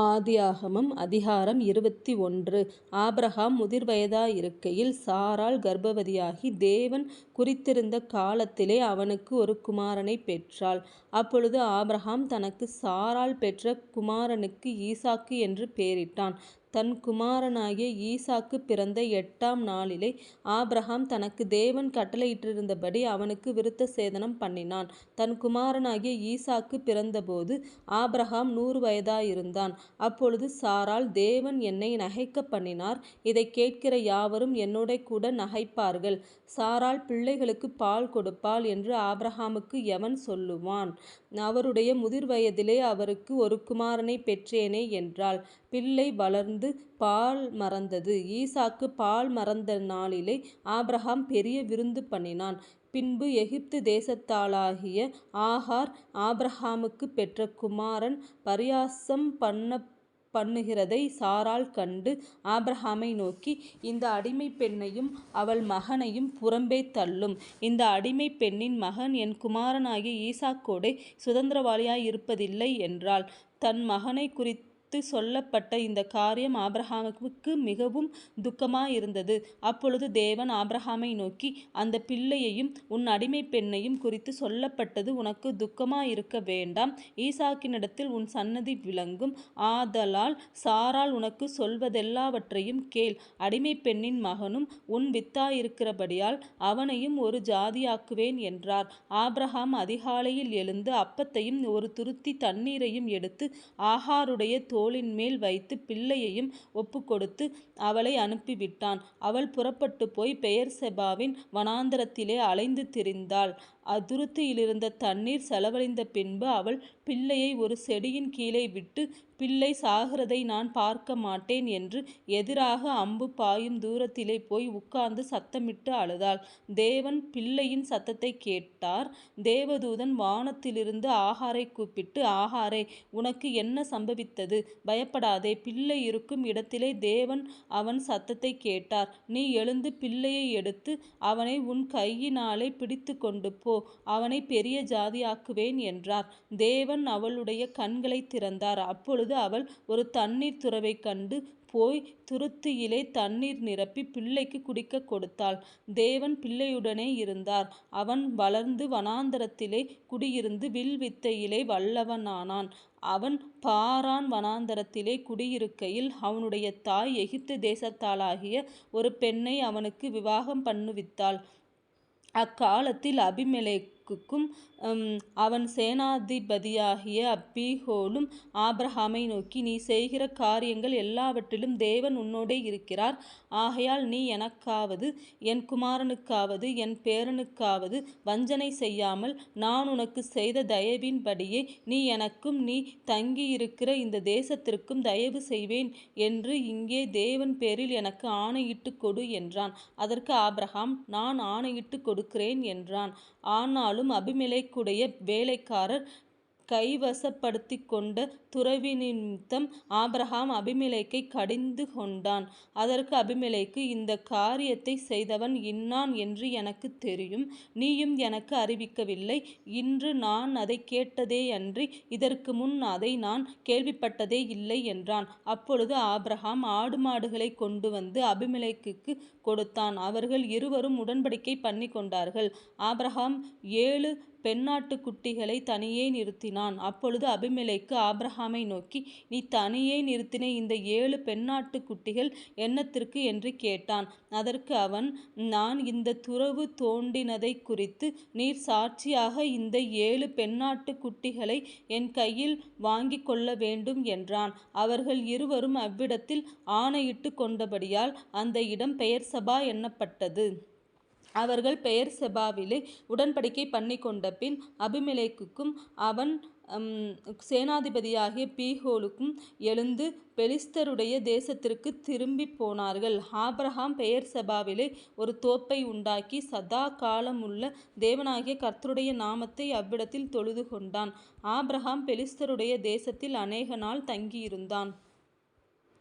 ஆதியாகமம் அதிகாரம் இருபத்தி ஒன்று ஆபிரகாம் முதிர்வயதாயிருக்கையில் சாரால் கர்ப்பவதியாகி தேவன் குறித்திருந்த காலத்திலே அவனுக்கு ஒரு குமாரனைப் பெற்றாள். அப்பொழுது ஆபிரகாம் தனக்கு சாரால் பெற்ற குமாரனுக்கு ஈசாக்கு என்று பெயரிட்டான். தன் குமாரனாகிய ஈசாக்கு பிறந்த எட்டாம் நாளிலே ஆபிரகாம் தனக்கு தேவன் கட்டளையிட்டிருந்தபடி அவனுக்கு விருத்த சேதனம் பண்ணினான். தன் குமாரனாகிய ஈசாக்கு பிறந்தபோது ஆபிரகாம் நூறு வயதாயிருந்தான். அப்பொழுது சாரால் தேவன் என்னை நகைக்கப் பண்ணினார். இதைக் கேட்கிற யாவரும் என்னோட கூட நகைப்பார்கள். சாரால் பிள்ளைகளுக்குப் பால் கொடுப்பாள் என்று ஆபிரகாமுக்கு எவன் சொல்லுவான்? அவருடைய முதிர் வயதிலே அவருக்கு ஒரு குமாரனைப் பெற்றேனே என்றாள். பிள்ளை வளர்ந்து பால் மறந்தது. ஈசாக்கு பால் மறந்த நாளிலே ஆபிரகாம் பெரிய விருந்து பண்ணினான். பின்பு எகிப்து தேசத்தாளாகிய ஆகார் ஆபிரகாமுக்குப் பெற்ற குமாரன் பரியாசம் பண்ண பண்ணுகிறதை சாரால் கண்டு ஆப்ரஹாமை நோக்கி இந்த அடிமை பெண்ணையும் அவள் மகனையும் புறம்பே தள்ளும். இந்த அடிமை பெண்ணின் மகன் என் குமாரனாகிய ஈசாக்கோடே சுதந்தரவாளியாயிருப்பதில்லை என்றாள். தன் மகனை குறித்து குறித்து சொல்லப்பட்ட இந்த காரியம் ஆபிரகாமுக்கு மிகவும் துக்கமாயிருந்தது. அப்பொழுது தேவன் ஆபிரகாமை நோக்கி அந்த பிள்ளையையும் உன் அடிமை பெண்ணையும் குறித்து சொல்லப்பட்டது உனக்கு துக்கமாயிருக்க வேண்டாம். ஈசாக்கினிடத்தில் உன் சன்னதி விளங்கும். ஆதலால் சாரால் உனக்கு சொல்வதெல்லாவற்றையும் கேள். அடிமை பெண்ணின் மகனும் உன் வித்தாயிருக்கிறபடியால் அவனையும் ஒரு ஜாதியாக்குவேன் என்றார். ஆபிரகாம் அதிகாலையில் எழுந்து அப்பத்தையும் ஒரு துருத்தி தண்ணீரையும் எடுத்து ஆகாருடைய தோளின்மேல் வைத்து பிள்ளையையும் ஒப்புக்கொடுத்து அவளை அனுப்பிவிட்டான். அவள் புறப்பட்டு போய் பெயர் செபாவின் வனாந்தரத்திலே அலைந்து திரிந்தாள். அத்துருத்தியிலிருந்த தண்ணீர் செலவழிந்த பின்பு அவள் பிள்ளையை ஒரு செடியின் கீழே விட்டு பிள்ளை சாகிறதை நான் பார்க்க மாட்டேன் என்று எதிராக அம்பு பாயும் தூரத்திலே போய் உட்கார்ந்து சத்தமிட்டு அழுதாள். தேவன் பிள்ளையின் சத்தத்தை கேட்டார். தேவதூதன் வானத்திலிருந்து ஆகாரைக் கூப்பிட்டு ஆகாரே உனக்கு என்ன சம்பவித்தது? பயப்படாதே. பிள்ளை இருக்கும் இடத்திலே தேவன் அவன் சத்தத்தைக் கேட்டார். நீ எழுந்து பிள்ளையை எடுத்து அவனை உன் கையினாலே பிடித்துக்கொண்டு போ. அவனைப் பெரிய ஜாதியாக்குவேன் என்றார். தேவன் அவளுடைய கண்களைத் திறந்தார். அப்பொழுது அவள் ஒரு தண்ணீர் துறவைக் கண்டு போய் துருத்தியிலே தண்ணீர் நிரப்பி பிள்ளைக்கு குடிக்கக் கொடுத்தாள். தேவன் பிள்ளையுடனே இருந்தார். அவன் வளர்ந்து வனாந்தரத்திலே குடியிருந்து வில் வித்தையிலே வல்லவனானான். அவன் பாரான் வனாந்தரத்திலே குடியிருக்கையில் அவனுடைய தாய் எகிப்து தேசத்தாளாகிய ஒரு பெண்ணை அவனுக்கு விவாகம் பண்ணுவித்தாள். அக்காலத்தில் அபிமெலேக் அபிமெலேக்குக்கும் அவன் சேனாதிபதியாகிய அப்பீஹோலும் ஆப்ரஹாமை நோக்கி நீ செய்கிற காரியங்கள் எல்லாவற்றிலும் தேவன் உன்னோடே இருக்கிறார். ஆகையால் நீ எனக்காவது என் குமாரனுக்காவது என் பேரனுக்காவது வஞ்சனை செய்யாமல் நான் உனக்கு செய்த தயவின்படியே நீ எனக்கும் நீ தங்கியிருக்கிற இந்த தேசத்திற்கும் தயவு செய்வேன் என்று இங்கே தேவன் பேரில் எனக்கு ஆணையிட்டு கொடு என்றான். அதற்கு ஆபிரகாம் நான் ஆணையிட்டுக் கொடுக்கிறேன் என்றான். ஆனாலும் அபிமெலேக்குடைய வேலைக்காரர் கைவசப்படுத்திக்கொண்ட துறவினிமித்தம் ஆபிரகாம் கடிந்து கொண்டான் அதற்கு அபிமிலைக்கு இந்த காரியத்தை செய்தவன் இன்னான் என்று எனக்கு தெரியும். நீயும் எனக்கு அறிவிக்கவில்லை. இன்று நான் அதைக் கேட்டதேயன்றி இதற்குமுன் அதை நான் கேள்விப்பட்டதே இல்லை என்றான். அப்பொழுது ஆபிரகாம் கொண்டு வந்து அபிமிலைக்கு கொடுத்தான். அவர்கள் இருவரும் உடன்படிக்கை பண்ணி கொண்டார்கள் ஆபிரகாம் ஏழு பெண்ணாட்டுக்குட்டிகளைத் தனியே நிறுத்தினான். அப்பொழுது அபிமெலேக்கு ஆபிரகாமை நோக்கி நீ தனியே நிறுத்தின இந்த ஏழு பெண்ணாட்டுக்குட்டிகள் என்னத்திற்கு? என்று கேட்டான். அதற்கு அவன் நான் இந்த துறவு தோண்டினதைக்குறித்து நீர் சாட்சியாக இந்த ஏழு பெண்ணாட்டுக்குட்டிகளை என் கையில் வாங்கிக்கொள்ள வேண்டும் என்றான். அவர்கள் இருவரும் அவ்விடத்தில் ஆணையிட்டுக் கொண்டபடியால் அந்த இடம் பெயர் சபா என்னப்பட்டது. அவர்கள் பெயர் செபாவிலே உடன்படிக்கை பண்ணிக் கொண்ட பின் அபிமெலேக்குக்கும் அவன் சேனாதிபதியாகிய பீஹோலுக்கும் எழுந்து பெலிஸ்தருடைய தேசத்திற்குத் திரும்பிப் போனார்கள். ஆப்ரஹாம் பெயர் செபாவிலே ஒரு தோப்பை உண்டாக்கி சதா காலமுள்ள தேவனாகிய கர்த்தருடைய நாமத்தை அவ்விடத்தில் தொழுது கொண்டான் ஆப்ரஹாம் பெலிஸ்தருடைய தேசத்தில் அநேக நாள் தங்கியிருந்தான்.